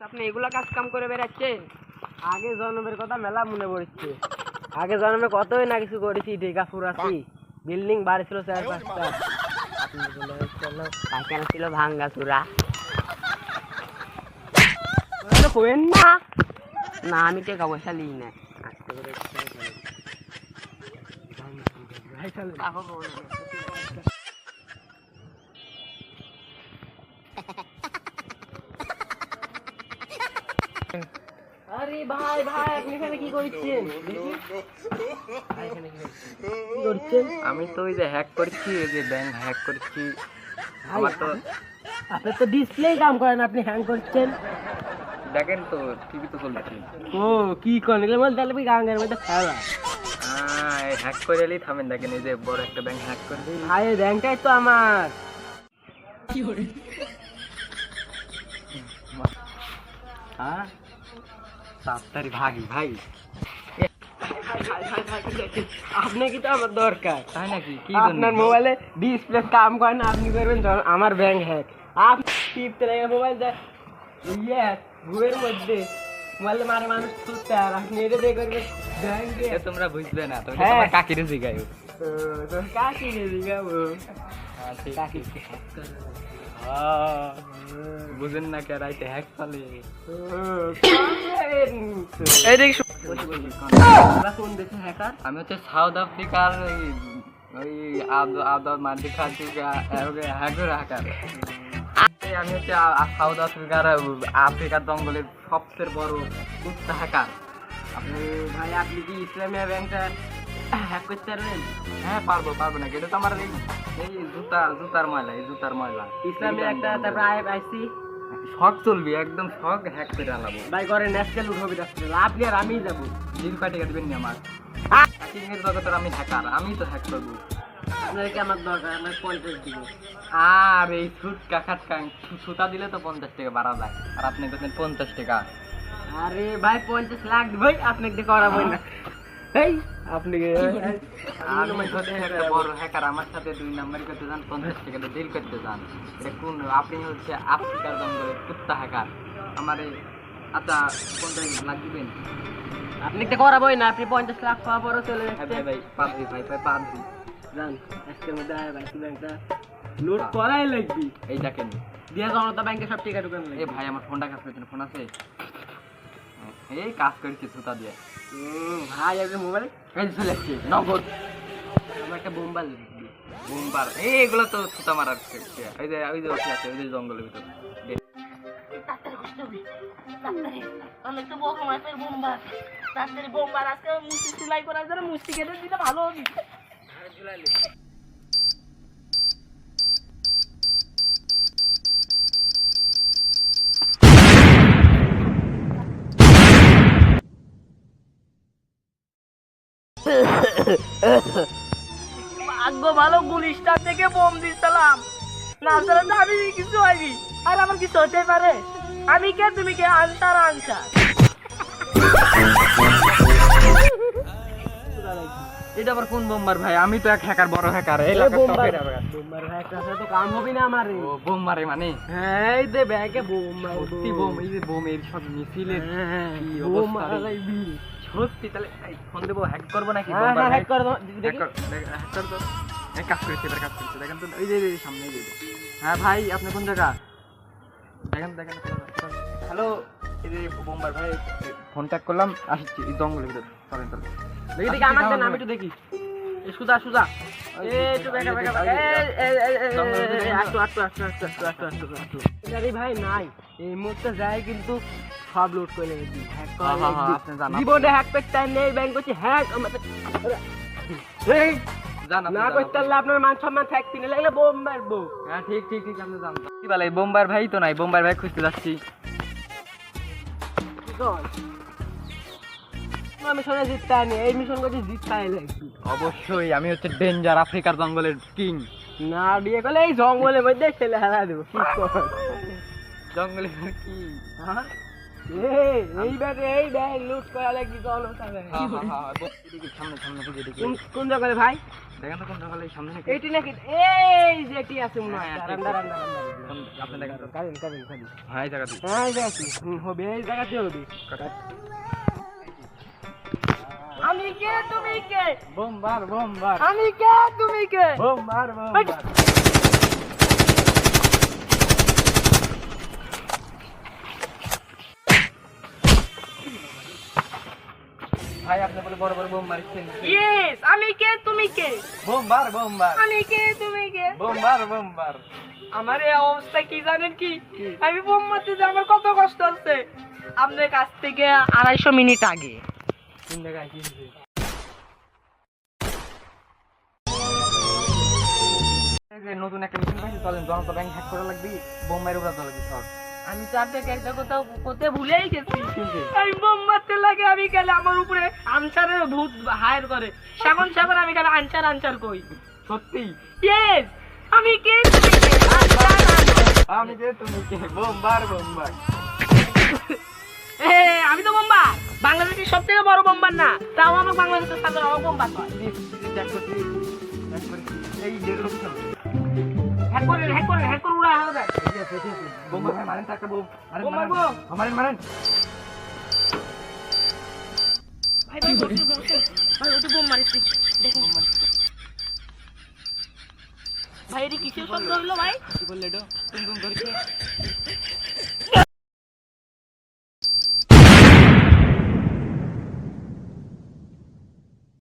আপনি এগুলা কাজ কাম করে বেড়াচ্ছেন আগে জন্মের কথা মেলা মনে পড়ছে। আগে জন্মে কতই না কিছু করেছি ঢেকা ফুরাছি বিল্ডিং বাড়ি ছিল চার পাঁচটা। পায়খানা ছিল ভাঙ্গা চূড়া কোয়েন না? না আমি টাকা পয়সা নিই না। আস্তে করে আরে ভাই ভাই আপনি এখানে কি করছেন? দেখি। ভাই, এখানে কি করছেন? আমি তো ওই যে হ্যাক করছি এই যে ব্যাংক হ্যাক করছি। আমার তো আপনি তো ডিসপ্লে কাম করেন আপনি হ্যাং করছেন। দেখেন তো টিভি তো চলছে। ও কি করেন? এগুলো বলতে তাহলে গাঙ্গের মধ্যে ফেলা হ্যাক করে এলেই থামেন দেখেন এই যে বড় একটা ব্যাংক হ্যাক করে ভাই এই ব্যাংকটাই তো আমার। কি হ্যাঁ? তাড়াতাড়ি ভাগি ভাই। আপনি কি তো আমার দরকার? তাই নাকি? কি আপনার মোবাইলে ডিসপ্লে কাম করে না আপনি করবেন যখন আমার ব্যাংক হ্যাক আপনি টিপতে লাগে মোবাইল ইয়ে ঘুরের মধ্যে। মোবাইলে মারে মানুষ ছুটতে আর আপনি এটা দিয়ে করবেন ব্যাংকে এটা তোমরা বুঝবে না তুমি হ্যাঁ। তোমার কাকিরে জিগাই তো কাকি রে দিগাবো কাকি বুঝেন না কে রাইতে হ্যাক চলে এই দেখ কোন দেশে হ্যাকার আমি হচ্ছে সাউথ আফ্রিকার ওই আদ আদ মান্ডি খাচুকা হ্যাকার হ্যাকার আমি হচ্ছে সাউথ আফ্রিকার আফ্রিকার জঙ্গলের সবচেয়ে বড় কুত্তা হ্যাকার আপনি ভাই আপনি কি ইসলামিয়া ব্যাংকটা হ্যাক করতে পারবেন হ্যাঁ পারব পারব না এটা তো আমার এই এই জুতা জুতার ময়লা এই জুতার ময়লা। একটা তারপর আইসি। শখ চলবি একদম শখ হ্যাক করে আলাবো ভাই করে ন্যাশনাল উঠবে রাস্তা আপনি আর আমি যাব। দিন কাটে কাটবেন নি আমার। জগতের আমি হ্যাকার আমি তো হ্যাক করব। আপনাকে আমার দরকার আমার পঞ্চাশ দিব। আর এই সুতা দিলে তো পঞ্চাশ টাকা বাড়া যায় আর আপনি করছেন পঞ্চাশ টাকা। আরে ভাই পঞ্চাশ লাখ ভাই আপনাকে করাবো না। এই আপনি আমি হচ্ছে একটা বড় হ্যাকার আমার সাথে দুই নাম্বার করতে যান পঞ্চাশ টাকা ডিল করতে যান। এটা কোন আপনি হচ্ছে আফ্রিকার জঙ্গলের কুত্তা হ্যাকার আমার এই আচ্ছা পঞ্চাশ লাখ দিবেন। আপনি তো করাবোই না আপনি পঞ্চাশ লাখ পাওয়া পরও চলে হ্যাঁ যাচ্ছে ভাই ভাই পাঁচবি ভাই ভাই পাঁচবি জান আজকের মধ্যে আয় ভাই ব্যাংকটা নোট করাই লাগবি। এই দেখেন। দিয়া জনতা ব্যাংকে সব টিকা ঢুকান এ ভাই আমার ফোনটা কাজ করছেন ফোন আছে? এই কাজ করেছি সুতা দিয়ে। ভাই আপনি মোবাইল এই যে নগদ। আমার একটা বোম্বাল বোমবার এই এগুলো তো সুতা মারার। যে ওই যে ওষুধ আছে ওই যে জঙ্গলের ভিতরে। অনেক তো বড় মাপের বোম্বার। তাড়াতাড়ি বোম্বার আজকে মুষ্টি সেলাই করার জন্য কেটে দিলে ভালো হবে। ভাগ্য ভালো গুলিস্টা থেকে বোম না আসলে তো আমি কিছু হয়নি। আর আমার কিছু হতে পারে। আমি কে তুমি কে? Answer answer. এটা আবার কোন বোমবার ভাই? আমি তো এক হ্যাকার বড় হ্যাকার। এই বোম্বার। বোম্বার ভাই একটা তো কাম হবে না আমার। ও বোম মারে মানে? হ্যাঁ এই দে ব্যাগে সত্যি বোম। এই যে সব মিছিলের হ্যাঁ কি অবস্থা সত্যি তাহলে ফোন দেবো হ্যাক করব নাকি? হ্যাক করে দাও হ্যাক করে দাও কাজ করেছে এবার কাজ করেছে দেখেন তো ওই যে সামনে যে হ্যাঁ ভাই আপনি কোন জায়গা? দেখেন দেখেন হ্যালো এই যে বোম্বার ভাই ফোন ট্যাগ করলাম আসছি এই জঙ্গলের ভিতরে। চলেন চলেন। দেখি দেখি আমার দেন আমি একটু দেখি। এ সুদা সুদা ভাই নাই। এই মুহূর্তে যায় কিন্তু সব লুট করে লেগেছি হ্যাক আপনি জীবনে হ্যাক টাইম নেই ব্যাংক করছি হ্যাক এই না করতে পারলে আপনার মান সম্মান থাকবি না লাগলে বোম মারবো। হ্যাঁ ঠিক ঠিক ঠিক আপনি জানতাম কি বলে বোম্বার ভাই তো নাই বোম্বার ভাই খুঁজতে যাচ্ছি। আমি শোনা জিততে আনি এই মিশন করছি জিততে আই অবশ্যই আমি হচ্ছে ডেঞ্জার আফ্রিকার জঙ্গলের কিং না বিয়ে করলে এই জঙ্গলের মধ্যে ছেলে হারা দেবো কি জঙ্গলের কি হ্যাঁ? এই এই ব্যাগ এই ব্যাগ লুট করা লাগি চলো তবে বল, এদিকে সামনে সামনে দিকে এদিকে। কোন কোন জায়গায় ভাই? দেখেন তো কোন এই সামনে এইটি নাকি এই যেটি আছে মনে হয়। হ্যাঁ, কারেন হ্যাঁ জায়গা হ্যাঁ হবে এই জায়গাতে হবে। আমি কে তুমি কে? বোমবার বোমবার। আমি কে তুমি কে? বোমবার বোমবার। ভাই আপনি বলে বড় বড় বোম মারছেন ইয়েস আমি কে? তুমি কে? বোমবার বোমবার। আমি কে? তুমি কে? বোমবার বোমবার। আমার এই অবস্থা কি জানেন কি? আমি বোম মারতে যে আমার কত কষ্ট হচ্ছে। আপনার কাছ থেকে আড়াইশো মিনিট আগে। কোন জায়গায় কি হয়েছে এই যে নতুন একটা মিশন পাইছি চলেন জনতা ব্যাংক হ্যাক করা লাগবে। বোম মাইরে উড়াতে লাগবে সব। আমি তো আপনাকে একটা কথা করতে ভুলেই গেছি। আমি বোম মারতে লাগে আমি গেলে আমার উপরে আনসারের ভূত হায়ার করে। সেখন সেখন আমি গেলে আনসার আনসার কই? সত্যি? ইয়েস আমি কে। আমি যে তুমি কে? বোমবার বোমবার। আমি তো বোম্বার। বাংলাদেশের সব থেকে বড় বোম্বার না। তাও আমার বাংলাদেশের সাথে আমার বোম্বার করছি এই লক্ষ হ্যাক করে হ্যাক করে হ্যাক করে উড়া ঠিক আছে ঠিক আছে বোম ভাই মারেন তো একটা বোম মারেন মারেন? মারেন মারেন। ভাই ভাই। ভাই ওটি বোম মারিছি দেখুন ভাই এটি কিসের শব্দ হলো ভাই? কি বললে এটা? টুম টুম করছে।